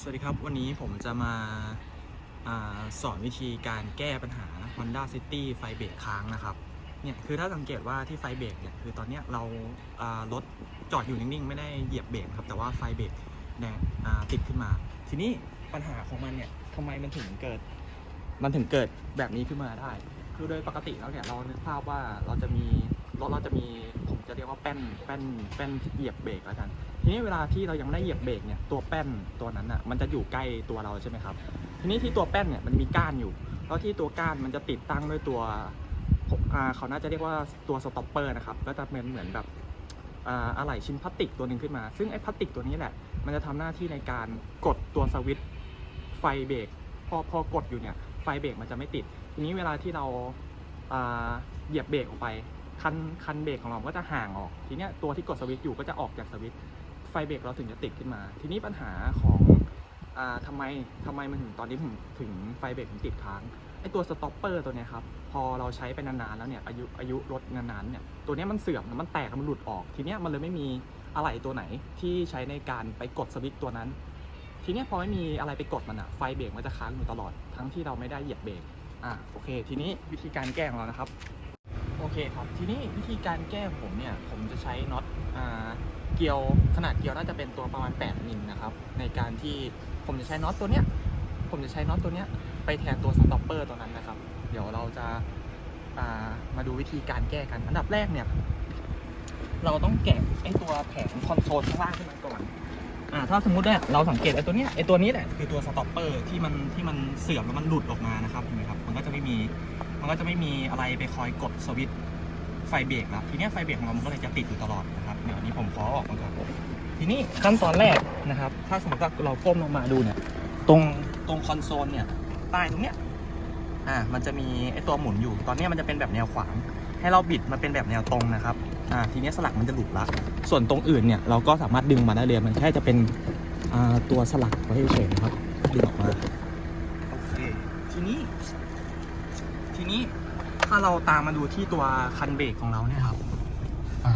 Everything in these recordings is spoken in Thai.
สวัสดีครับ วันนี้ผมจะมาอาสอนวิธีการแก้ปัญหา Honda City ไฟเบรกค้างนะครับเนี่ยคือถ้าสังเกตว่าที่ไฟเบรกเนี่ยคือตอนเนี้ยเราอ่ารถจอดอยู่นิ่งๆ ไม่ได้เหยียบเบรกครับแต่ว่าไฟเบรกแดงอ่าติดขึ้นมา ทีนี้ปัญหาของมันเนี่ยทำไมมันถึงเกิด มันถึงเกิดแบบนี้ขึ้นมาได้ คือโดยปกติแล้วเนี่ยเรานึกภาพว่าเราจะมี รถเราจะมีผมจะเรียกว่าแป้นแป้นแป้นเหยียบเบรกแล้วกันทีนี้เวลาที่เรายังไม่ได้เหยียบเบรกเนี่ยตัวแป้นตัวนั้นอะมันจะอยู่ใกล้ตัวเราใช่ไหมครับ ทีนี้ที่ตัวแป้นเนี่ยมันมีก้านอยู่ แล้วที่ตัวก้านมันจะติดตั้งด้วยตัวเขาน่าจะเรียกว่าตัวสต็อปเปอร์นะครับก็จะเป็นเหมือนแบบอะไหล่ชิ้นพลาสติกตัวหนึ่งขึ้นมา ซึ่งไอ้พลาสติกตัวนี้แหละ มันจะทำหน้าที่ในการกดตัวสวิตช์ไฟเบรกพอพอกดอยู่เนี่ยไฟเบรกมันจะไม่ติด ทีนี้เวลาที่เราเหยียบเบรกออกไป คันคันเบรกของเราก็จะห่างออก ทีเนี้ยตัวที่กดสวิตช์อยู่ก็จะออกจากสวิตช์ไฟเบรกเราถึงจะติดขึ้นมา ทีนี้ปัญหาของอ่าทำไมทำไมมันถึงตอนนี้ถึงถึงไฟเบรกถึงติดค้างไอตัวสต็อปเปอร์ตัวเนี้ยครับพอเราใช้ไปนานๆแล้วเนี่ยอายุอายุรถนานๆเนี่ยตัวเนี้ยมันเสื่อมมันแตกมันหลุดออก ทีเนี้ยมันเลยไม่มีอะไรตัวไหนที่ใช้ในการไปกดสวิตช์ตัวนั้น ทีเนี้ยพอไม่มีอะไรไปกดมันอะไฟเบรกมันจะค้างอยู่ตลอดทั้งที่เราไม่ได้เหยียบเบรกอะโอเค ทีนี้วิธีการแก้ของเรานะครับ โอเคครับ ทีนี้วิธีการแก้ผมเนี่ย ผมจะใช้น็อตเกลียวขนาดเกลียวน่าจะเป็นตัวประมาณ 8 มิลนะครับ ในการที่ผมจะใช้น็อตตัวเนี้ย ผมจะใช้น็อตตัวเนี้ยไปแทนตัวสต็อปเปอร์ตัวนั้นนะครับ เดี๋ยวเราจะามาดูวิธีการแก้กัน อันดับแรกเนี่ย เราต้องแกะไอตัวแผงคอนโซลข้างล่างขึ้นมาก่อนอ่าถ้าสมมุติเนี่ยเราสังเกตไอตัวเนี้ยไอตัวนี้แหละคือตัวสต็อปเปอร์ที่มันที่มันเสื่อมแล้วมันหลุดออกมานะครับเห็นไหมครับ มันก็จะไม่มี มันก็จะไม่มีอะไรไปคอยกดสวิตช์ไฟเบรกแล้วทีนี้ไฟเบรกของเรามันก็เลยจะติดอยู่ตลอดนะครับเดี๋ยวนี้ผมขอออกมาก่อนทีนี้ขั้นตอนแรกนะครับ ถ้าสมมติว่าเราก้มลงมาดูเนี่ยตรงตรงคอนโซลเนี่ยใต้ตรงเนี้ยอ่ามันจะมีไอตัวหมุนอยู่ ตอนนี้มันจะเป็นแบบแนวขวาง ให้เราบิดมาเป็นแบบแนวตรงนะครับอ่าทีนี้สลักมันจะหลุดละส่วนตรงอื่นเนี่ยเราก็สามารถดึงมาได้เลยมันแค่จะเป็นอ่าตัวสลักไว้เฉยๆนะครับดึงออกมา โอเค ทีนี้ ทีนี้ถ้าเราตามมาดูที่ตัวคันเบรกของเราเนี่ยครับอะ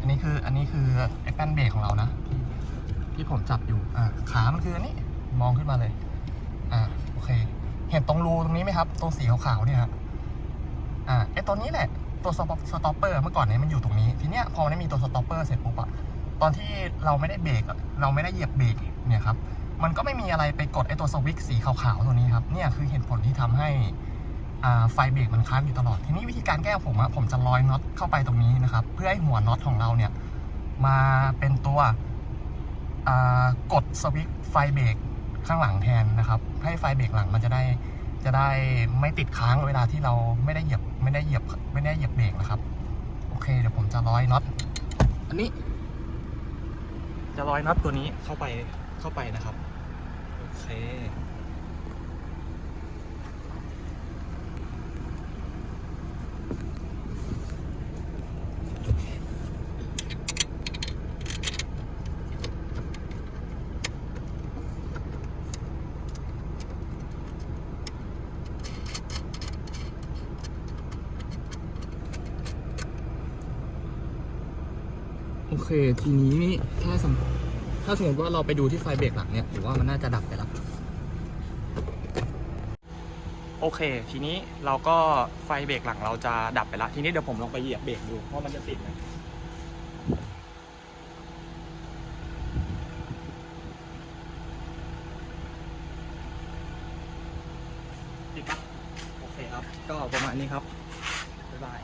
อันนี้คืออันนี้คือไอ้แป้นเบรกของเรานะที่ที่ผมจับอยู่อะขามันคืออันนี้มองขึ้นมาเลยอะโอเค เห็นตรงรูตรงนี้ไหมครับ ตรงสีขาวๆเนี่ยครับอะไอ้ตัวนี้แหละตัวสต็อปสต็อปเปอร์เมื่อก่อนเนี่ยมันอยู่ตรงนี้ ทีเนี้ยพอมันได้มีตัวสต็อปเปอร์เสร็จปุ๊บอะตอนที่เราไม่ได้เบรกอะเราไม่ได้เหยียบเบรกเนี่ยครับมันก็ไม่มีอะไรไปกดไอ้ตัวสวิตช์สีขาวๆตัวนี้ครับเนี่ยคือเหตุผลที่ทำให้ ไฟเบรกมันค้างอยู่ตลอด ทีนี้วิธีการแก้ผมอะผมจะลอยน็อตเข้าไปตรงนี้นะครับ เพื่อให้หัวน็อตของเราเนี่ยมาเป็นตัวกดสวิตช์ไฟเบรกข้างหลังแทนนะครับ ให้ไฟเบรกหลังมันจะได้จะได้ไม่ติดค้างเวลาที่เราไม่ได้เหยียบไม่ได้เหยียบไม่ได้เหยียบเบรกนะครับ โอเค เดี๋ยวผมจะร้อยน็อตอันนี้ จะร้อยน็อตตัวนี้เข้าไปเข้าไปนะครับ โอเค โอเค ทีนี้ถ้าสมถ้าสมมติว่าเราไปดูที่ไฟเบรกหลังเนี่ยหรือว่ามันน่าจะดับไปแล้วโอเค ทีนี้เราก็ไฟเบรกหลังเราจะดับไปละ ทีนี้เดี๋ยวผมลองไปเหยียบเบรกดูว่ามันจะติดไหมติดปะโอเคครับ ก็ประมาณนี้ครับ บ๊ายบาย